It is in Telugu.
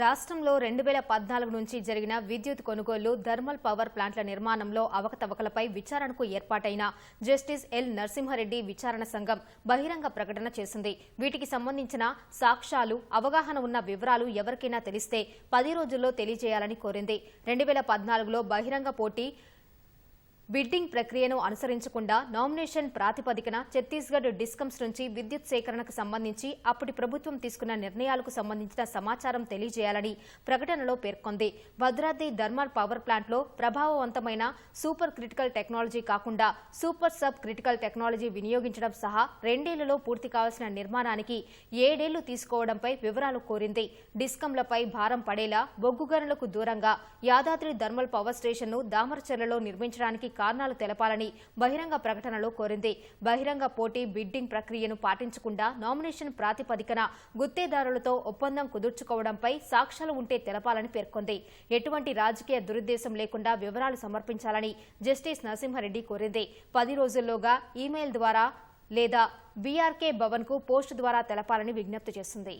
రాష్ట్రంలో రెండు వేల పద్నాలుగు నుంచి జరిగిన విద్యుత్ కొనుగోలు థర్మల్ పవర్ ప్లాంట్ల నిర్మాణంలో అవకతవకలపై విచారణకు ఏర్పాటైన జస్టిస్ ఎల్. నరసింహారెడ్డి విచారణ సంఘం బహిరంగ ప్రకటన చేసింది. వీటికి సంబంధించిన సాక్ష్యాలు అవగాహన ఉన్న వివరాలు ఎవరికైనా తెలిస్తే పది రోజుల్లో తెలియజేయాలని కోరింది. రెండు వేల పద్నాలుగులో బహిరంగ పోటీ బిడ్డింగ్ ప్రక్రియను అనుసరించకుండా నామినేషన్ ప్రాతిపదికన ఛత్తీస్గఢ్ డిస్కమ్స్ నుంచి విద్యుత్ సేకరణకు సంబంధించి అప్పటి ప్రభుత్వం తీసుకున్న నిర్ణయాలకు సంబంధించిన సమాచారం తెలియజేయాలని ప్రకటనలో పేర్కొంది. భద్రాద్రి థర్మల్ పవర్ ప్లాంట్లో ప్రభావవంతమైన సూపర్ క్రిటికల్ టెక్నాలజీ కాకుండా సూపర్ సబ్ క్రిటికల్ టెక్నాలజీ వినియోగించడం సహా రెండేళ్ళలో పూర్తి కావాల్సిన నిర్మాణానికి ఏడేళ్ళు తీసుకోవడంపై వివరాలు కోరింది. డిస్కంలపై భారం పడేలా బొగ్గు గనులకు దూరంగా యాదాద్రి థర్మల్ పవర్ స్టేషన్ను దామరచెర్లలో నిర్మించడానికి కారణాలు తెలపాలని బహిరంగ ప్రకటనలో కోరింది. బహిరంగ పోటీ బిడ్డింగ్ ప్రక్రియను పాటించకుండా నామినేషన్ ప్రాతిపదికన గుత్తేదారులతో ఒప్పందం కుదుర్చుకోవడంపై సాక్ష్యాలు ఉంటే తెలపాలని పేర్కొంది. ఎటువంటి రాజకీయ దురుద్దేశం లేకుండా వివరాలు సమర్పించాలని జస్టిస్ నరసింహారెడ్డి కోరింది. పది రోజుల్లోగా ఈమెయిల్ ద్వారా లేదా బీఆర్కే భవన్కు పోస్టు ద్వారా తెలపాలని విజ్ఞప్తి చేసింది.